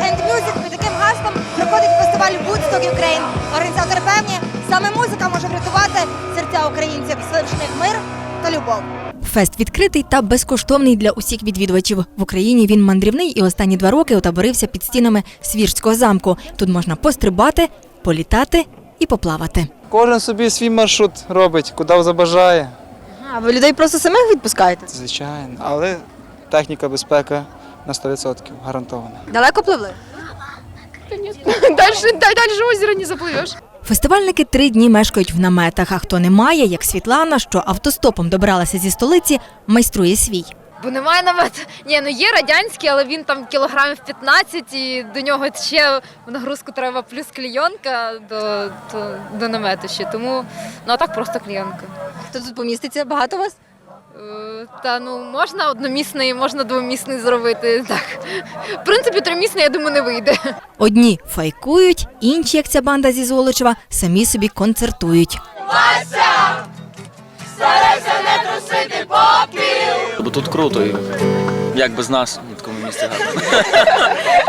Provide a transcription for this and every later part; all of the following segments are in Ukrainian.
and Music під таким гаслом проходить фестиваль Woodstock Ukraine. Організатори певні, саме музика може врятувати серця українців, в мир та любов. Фест відкритий та безкоштовний для усіх відвідувачів. В Україні він мандрівний і останні два роки отаборився під стінами Свірського замку. Тут можна пострибати, політати і поплавати. Кожен собі свій маршрут робить, куди забажає. А ви людей просто самих відпускаєте? Звичайно. Але техніка безпека на 100% гарантована. Далеко пливли? Дальше, да- дальше озера не заплывешь. Фестивальники три дні мешкають в наметах. А хто не має, як Світлана, що автостопом добиралася зі столиці, майструє свій. Бо немає намет. Ні, ну є радянський, але він там кілограмів 15 і до нього ще в нагрузку треба плюс клійонка до, до, до намету ще. Тому ну а так просто клійонка. Хто тут поміститься? Багато вас? Е, Та ну можна одномісний, можна двомісний зробити. Так. В принципі, тримісний, я думаю, не вийде. Одні файкують, інші, як ця банда зі Золочева, самі собі концертують. Вася не трусити попіл. Бо тут круто, і як без нас в такому місці гарно.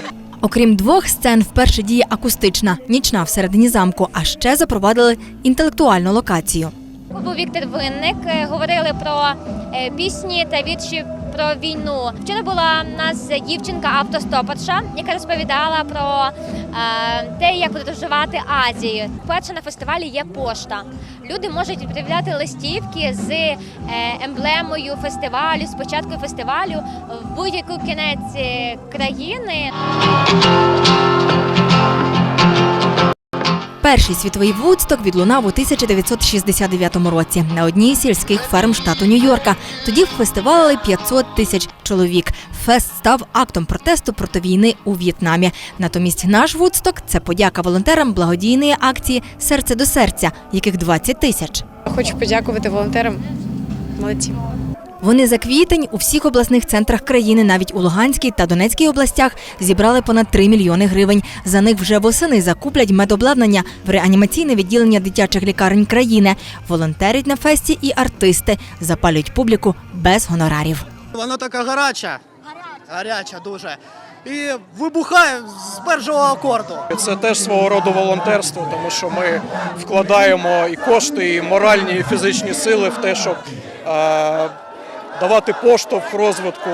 Окрім двох сцен, вперше діє акустична, нічна всередині замку, а ще запровадили інтелектуальну локацію. Був Віктор Винник, е, говорили про пісні та вірші про війну. Вчора була в нас дівчинка автостоперша, яка розповідала про е, те, як подорожувати Азією. Перше на фестивалі є пошта. Люди можуть відправляти листівки з е, емблемою фестивалю, з початку фестивалю в будь-яку кінець е, країни. Перший світовий Вудсток відлунав у 1969 році на одній з сільських ферм штату Нью-Йорка. Тоді фестивалили 500 тисяч чоловік. Фест став актом протесту проти війни у В'єтнамі. Натомість наш Вудсток це подяка волонтерам благодійної акції Серце до серця, яких 20 тисяч. Хочу подякувати волонтерам. Молодці. Вони за квітень у всіх обласних центрах країни, навіть у Луганській та Донецькій областях, зібрали понад 3 мільйони гривень. За них вже восени закуплять медобладнання в реанімаційне відділення дитячих лікарень країни. Волонтерять на фесті і артисти запалюють публіку без гонорарів. Вона така гаряча. Гаряча дуже. І вибухає з першого акорду. Це теж свого роду волонтерство, тому що ми вкладаємо і кошти, і моральні, і фізичні сили в те, щоб е, давати поштовх розвитку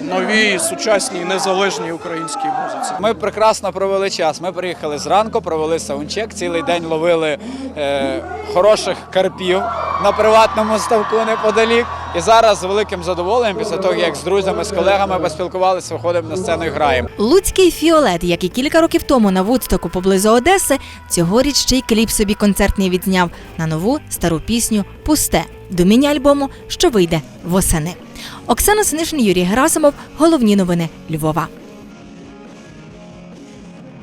новій, сучасній, незалежній українській музиці. Ми прекрасно провели час. Ми приїхали зранку, провели саундчек, цілий день ловили е, хороших карпів на приватному ставку неподалік. І зараз з великим задоволенням, після того, як з друзями, з колегами поспілкувалися, виходимо на сцену і граємо. Луцький фіолет, як і кілька років тому на Вудстоку поблизу Одеси, цьогоріч ще й кліп собі концертний відзняв на нову стару пісню Пусте до міні-альбому, що вийде восени. Оксана Синишин, Юрій Герасимов. Головні новини Львова.